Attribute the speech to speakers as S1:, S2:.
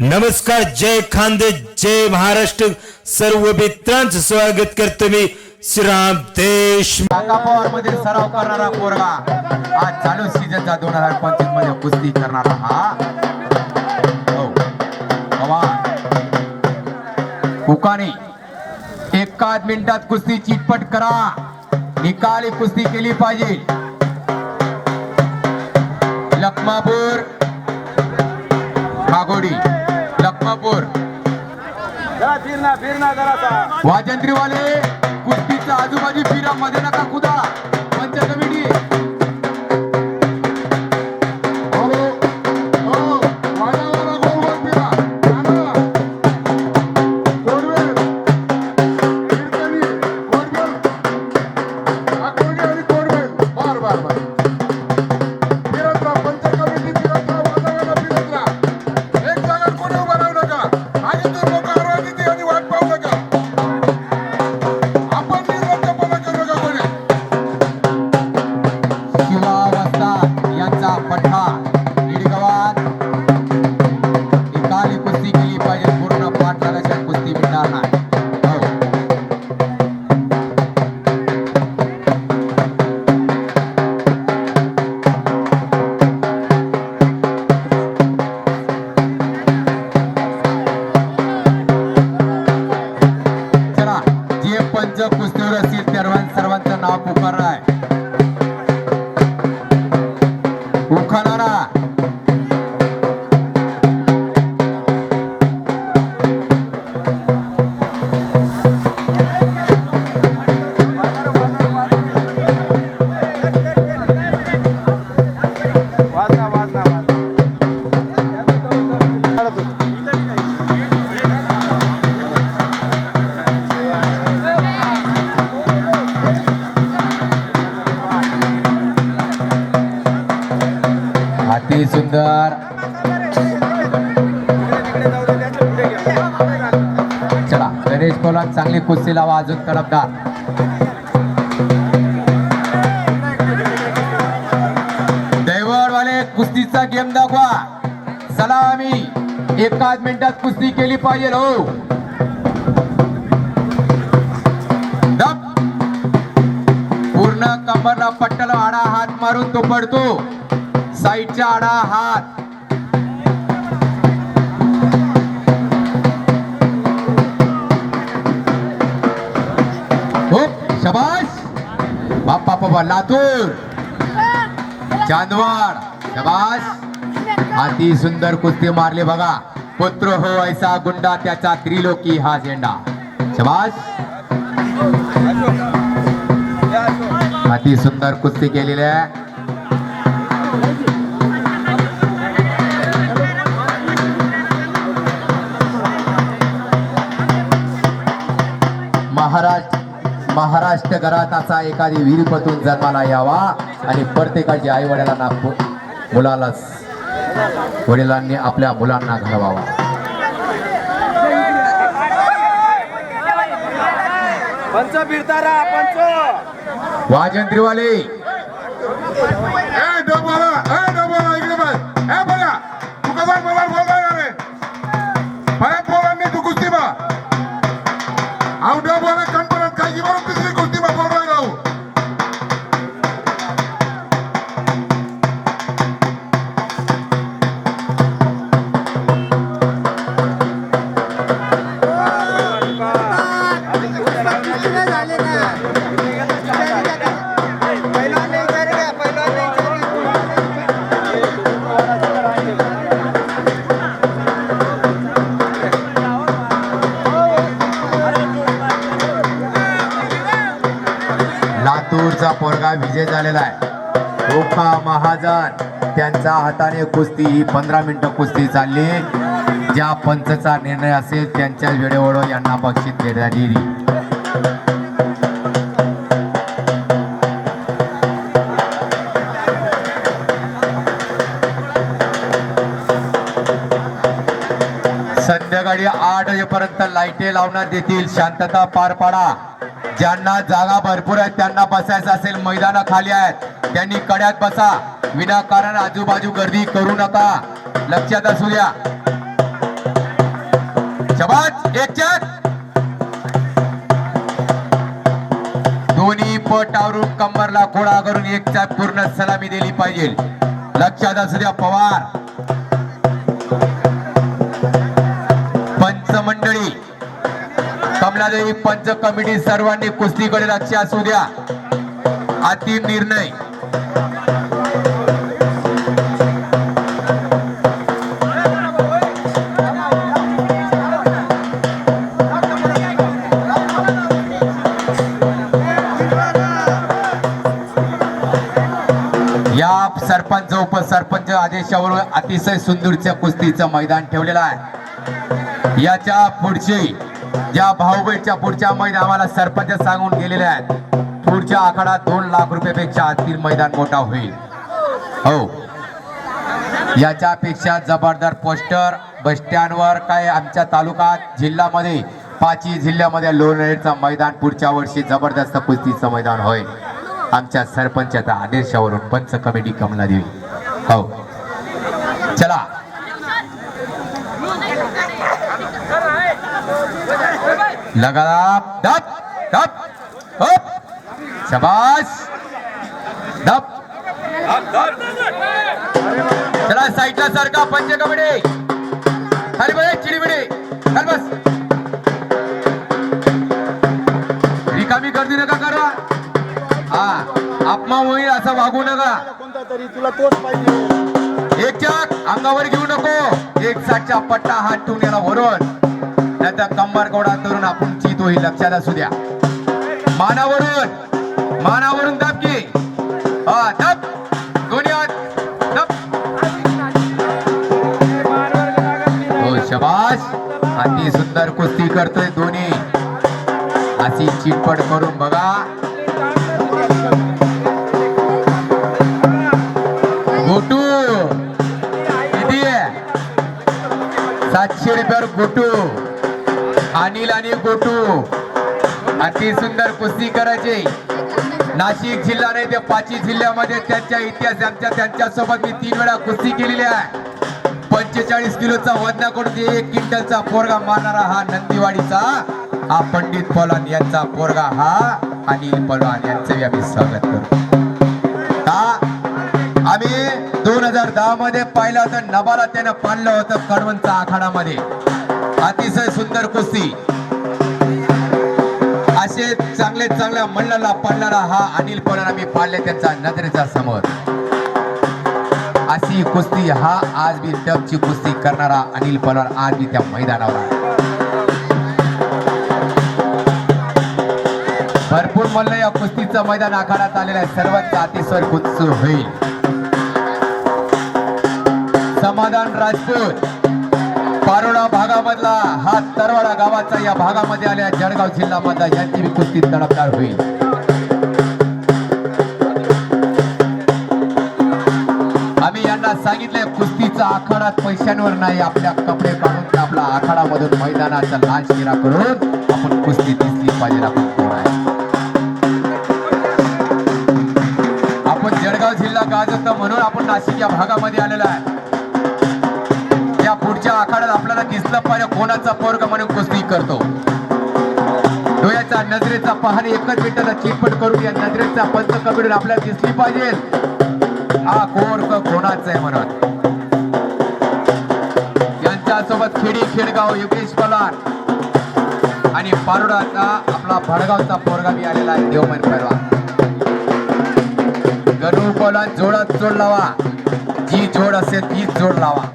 S1: नमस्कार जय खांदे जय महाराष्ट्र. सर्व मित्रांचं स्वागत करतो मी श्रीराम देश
S2: पॉवर मध्ये सराव करणारा पोरगा. आज चालू सीझनचा दोन हजार पंचवीसमध्ये कुस्ती करणारा हा. हो. कुकाने एकाच मिनिटात कुस्ती चिटपट करा. निकाली कुस्ती केली पाहिजे. लखमापूर. कागोडी लखमापूर
S3: जरा फिरना फिरना जरासा.
S2: वाजंत्रीवाले कुस्तीचा आजूबाजू फिरा मध्ये चला गणेश चांगली कुस्ती लावा अजून तडफदार दैवडवाले कुस्तीचा गेम दाखवा. चला आम्ही एकाच मिनिटात कुस्ती केली पाहिजे हो. पूर्ण कमरला पट्टल आडा हात मारून तो पडतो. साईडच्या आडा हात. शबाश बाप्पा बाबा लातूर. चांदवाड शबाश अति सुंदर कुस्ती मारले बघा. पुत्र हो ऐसा गुंडा त्याचा त्रिलोकी हा झेंडा. शबाश अति सुंदर कुस्ती केलेली आहे. महाराष्ट्र घरात असा एखादी विहिरीपतून जन्माला यावा आणि प्रत्येकाच्या आई वडिलांना मुलाला वडिलांनी आपल्या मुलांना घडवावा.
S3: पंच फिरता रा पंच
S2: वाजंत्रीवाले लातूरचा पोरगा विजय झालेला आहे. ओखा महाजन त्यांच्या हाताने कुस्ती ही पंधरा मिनिटं कुस्ती चालली. ज्या पंचचा निर्णय असेल त्यांच्या वेळेवर यांना बक्षीस देण्यात येईल संध्याकाळी आठ वाजेपर्यंत लाईटे लावण्यात येतील. शांतता पार पाडा. ज्यांना जागा भरपूर आहेत त्यांना बसायचं असेल मैदाना खाली आहेत. त्यांनी कड्यात बसा. विनाकारण आजूबाजू गर्दी करू नका. लक्षात असू द्या. शबाज एक चार दोन्ही पट आवरून कंबरला खोडा करून एक चाक पूर्ण सलामी दिली पाहिजे. लक्षात असू द्या पवार. कमलादेवी पंच कमिटी सर्वांनी कुस्तीकडे लक्ष असू द्या. अंतिम निर्णय. या सरपंच उपसरपंच आदेशावरून अतिशय सुंदरच्या कुस्तीचं मैदान ठेवलेलं आहे. याच्या पुढची या भाऊबाईच्या पुढच्या मैदान आम्हाला सरपंच सांगून गेलेले आहेत. पुढच्या आखाडात दोन लाख रुपयापेक्षा आतील मैदान मोठा होईल. हो. याच्यापेक्षा जबरदार पोस्टर बस स्टँडवर काय आमच्या तालुक्यात जिल्ह्यामध्ये पाचही जिल्ह्यामध्ये लोणेरचं मैदान पुढच्या वर्षी जबरदस्त कुस्तीचं मैदान होईल. आमच्या सरपंचाच्या आदेशावरून पंच कमिटी कमला देवी. हो. चला. लगा दप दप अप शबाश दप चला साईडला सारखा पंच कबडे खाली बघ चिडीबिडी खाली बस. रिकामी गर्दी नका करा. हा अपमान होईल असं वागू नका.
S3: कोणता तरी तुला तोच पाहिजे
S2: एक चाक अंगावर घेऊ नको. एक साठच्या पट्टा हात ठेवून याला भरून नाहीतर कंबर गोडा करून आपण चित होईल लक्षात असू द्या. मानावरून मानावरून दाब की. हा दाब. दाब. हो शबाश अति सुंदर कुस्ती करतोय दोन्ही. अशी चिटपट करून बघा. गोटू. किती आहे? सातशे रुपयावर गोटू. अनिल आणि गोटू. अति सुंदर कुस्ती करायची. नाशिक जिल्हा नाही त्या पाचवी जिल्ह्यामध्ये त्यांच्या इतिहास आमच्या त्यांच्यासोबत मी तीन वेळा कुस्ती केलेली आहे. पंचेचाळीस किलोचा वजन करून एक क्विंटलचा पोरगा मारणारा हा नंदीवाडीचा हा पंडित पलान यांचा पोरगा हा अनिल पलान यांचं आम्ही स्वागत करतो. आम्ही दोन हजार दहा मध्ये पाहिलं होतं नबाला त्यानं पाडलं होतं कडवणचा आखाडामध्ये. अतिशय सुंदर कुस्ती. असे चांगले चांगल्या मंडळाला पडणारा हा अनिल पवार आम्ही पाडले त्यांचा नजरेचा समोर. अशी कुस्ती हा आज बी डबची कुस्ती करणारा अनिल पवार आज बी त्या मैदानावर आहे. भरपूर मल्ल या कुस्तीचं मैदान आखाड्यात आलेलं आहे. सर्वांचा अतिशय कुस्ती होईल. समाधान राजपूत. पारोडा भागामधला हा तरवाडा गावाचा या भागामध्ये आल्या जळगाव जिल्ह्यामधला यांची बी कुस्ती तडफदार होईल. आम्ही यांना सांगितलंय कुस्तीचा आखाडात पैशांवर नाही आपल्या कपडे काढून आपला आखाडामधून मैदानाचा लाच केला करून आपण कुस्ती दिसली पाहिजे आपण कोण आहे? आपण जळगाव जिल्हा गाजत म्हणून आपण नाशिक या भागामध्ये आलेला आहे. कोणाचा पोरग म्हणून कुस्ती करतो? डोळ्याचा नजरेचा पाहणे एकच मिनिटाचा चिटपट करून या नजरेचा पंच कमिडून आपल्याला दिसली पाहिजे. हा कोर्ग कोणाचा आहे म्हणून? यांच्यासोबत खेडी खेडगाव योगेश पलार आणि पारोडाचा आपला भडगावचा पोरगा बी आलेला आहे देवमन परवा गणू कोला जोडात जोड लावा. जी जोड असेल तीच जोड लावा.